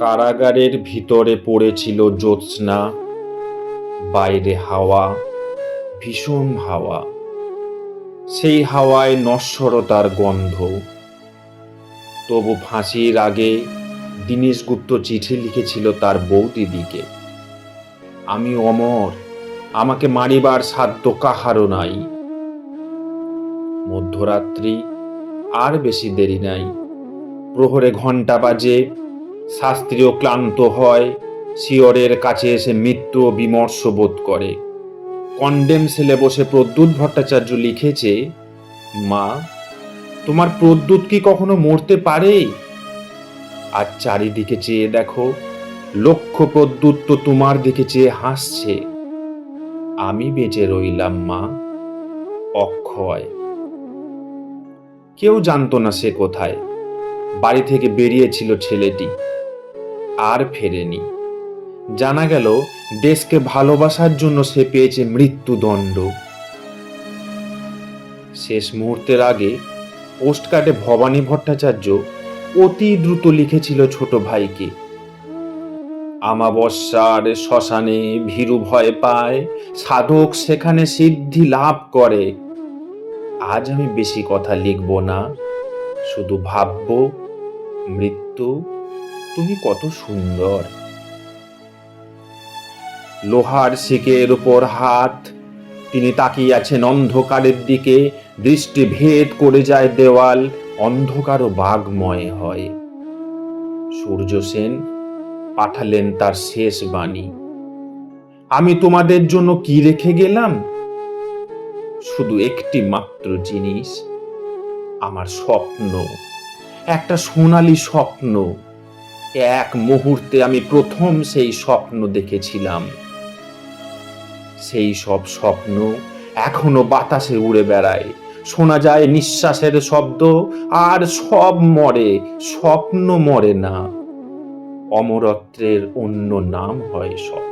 কারাগারের ভিতরে পড়েছিল জ্যোৎস্না, বাইরে হাওয়া, ভীষণ হাওয়া। সেই হাওয়ায় নশ্বরতার গন্ধ। তবু ফাঁসির আগে দীনেশ গুপ্ত চিঠি লিখেছিল তার বউ দিদিকে আমি অমর, আমাকে মারিবার সাধ্য কাহারও নাই। মধ্যরাত্রি আর বেশি দেরি নাই। প্রহরে ঘণ্টা বাজে শাস্ত্রীয় ক্লান্ত হয়, শিয়রের কাছে এসে মৃত্যু বিমর্ষ বোধ করে। কন্ডেম সেলে বসে প্রদ্যুৎ ভট্টাচার্য লিখেছে, মা, তোমার প্রদ্যুৎ কি কখনো মরতে পারে? আর চারিদিকে চেয়ে দেখো, লক্ষ প্রদ্যুৎ তো তোমার দিকে চেয়ে হাসছে। আমি বেঁচে রইলাম, মা, অক্ষয়। কেউ জানতো না সে কোথায়। বাড়ি থেকে বেরিয়েছিল ছেলেটি। আর ফেরেনি। জানা গেল, দেশকে ভালোবাসার জন্য সে পেয়েছে মৃত্যুদণ্ড। শেষ মুহূর্তের আগে, পোস্টকার্ডে ভবানী ভট্টাচার্য অতি দ্রুত লিখেছিল ছোট ভাইকে। আমাবস্যার শ্মশানে ভীরু ভয় পায়, সাধক সেখানে সিদ্ধি লাভ করে। আজ আমি বেশি কথা লিখব না। শুধু ভাবব, মৃত্যু, তুমি কত সুন্দর। লোহার শিকের উপর হাত, তিনি তাকিয়ে আছেন অন্ধকারের দিকে, দৃষ্টি ভেদ করে যায় দেওয়াল অন্ধকার ও বাঘময় হয়। সূর্য সেন পাঠালেন তার শেষ বাণী। আমি তোমাদের জন্য কি রেখে গেলাম? শুধু একটি মাত্র জিনিস। আমার স্বপ্ন, একটা সোনালি স্বপ্ন। এক মুহূর্তে আমি প্রথম সেই স্বপ্ন দেখেছিলাম। সেই সব স্বপ্ন এখনও বাতাসে উড়ে বেড়ায়। শোনা যায় নিঃশ্বাসের শব্দ, আর সব মরে, স্বপ্ন মরে না। অমরত্বের অন্য নাম হয় স্বপ্ন।